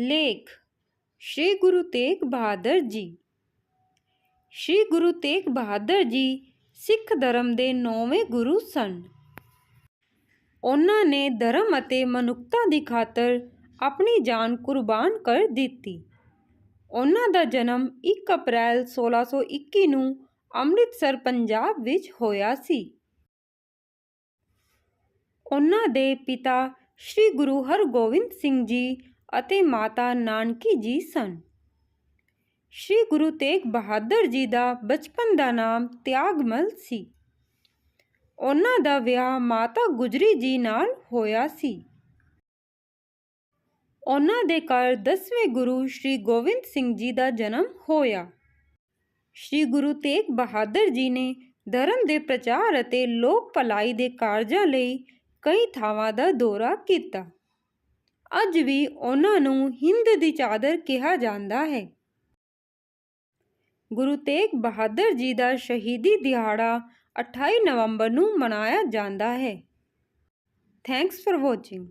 ਲੇਖ। ਸ਼੍ਰੀ ਗੁਰੂ ਤੇਗ ਬਹਾਦਰ ਜੀ। ਸ਼੍ਰੀ ਗੁਰੂ ਤੇਗ ਬਹਾਦਰ ਜੀ ਸਿੱਖ ਧਰਮ ਦੇ ਨੌਵੇਂ ਗੁਰੂ ਸਨ। ਉਹਨਾਂ ਨੇ ਧਰਮ ਅਤੇ ਮਨੁੱਖਤਾ ਦੀ ਖਾਤਰ ਆਪਣੀ ਜਾਨ ਕੁਰਬਾਨ ਕਰ ਦਿੱਤੀ। ਉਹਨਾਂ ਦਾ ਜਨਮ 1 ਅਪ੍ਰੈਲ 1621 ਨੂੰ ਅੰਮ੍ਰਿਤਸਰ, ਪੰਜਾਬ ਵਿੱਚ ਹੋਇਆ ਸੀ। ਉਹਨਾਂ ਦੇ ਪਿਤਾ ਸ੍ਰੀ ਗੁਰੂ ਹਰਗੋਬਿੰਦ ਸਿੰਘ ਜੀ ਅਤੇ ਮਾਤਾ ਨਾਨਕੀ ਜੀ ਸਨ। ਸ੍ਰੀ ਗੁਰੂ ਤੇਗ ਬਹਾਦਰ ਜੀ ਦਾ ਬਚਪਨ ਦਾ ਨਾਮ ਤਿਆਗਮਲ ਸੀ। ਉਹਨਾਂ ਦਾ ਵਿਆਹ ਮਾਤਾ ਗੁਜਰੀ ਜੀ ਨਾਲ ਹੋਇਆ ਸੀ। ਉਹਨਾਂ ਦੇ ਘਰ ਦਸਵੇਂ ਗੁਰੂ ਸ੍ਰੀ ਗੋਬਿੰਦ ਸਿੰਘ ਜੀ ਦਾ ਜਨਮ ਹੋਇਆ। ਸ੍ਰੀ ਗੁਰੂ ਤੇਗ ਬਹਾਦਰ ਜੀ ਨੇ ਧਰਮ ਦੇ ਪ੍ਰਚਾਰ ਅਤੇ ਲੋਕ ਭਲਾਈ ਦੇ ਕਾਰਜਾਂ ਲਈ ਕਈ ਥਾਵਾਂ ਦਾ ਦੌਰਾ ਕੀਤਾ। ਅੱਜ ਵੀ ਉਹਨਾਂ ਨੂੰ ਹਿੰਦ ਦੀ ਚਾਦਰ ਕਿਹਾ ਜਾਂਦਾ ਹੈ। ਗੁਰੂ ਤੇਗ ਬਹਾਦਰ ਜੀ ਦਾ ਸ਼ਹੀਦੀ ਦਿਹਾੜਾ 28 ਨਵੰਬਰ ਨੂੰ ਮਨਾਇਆ ਜਾਂਦਾ ਹੈ। Thanks for watching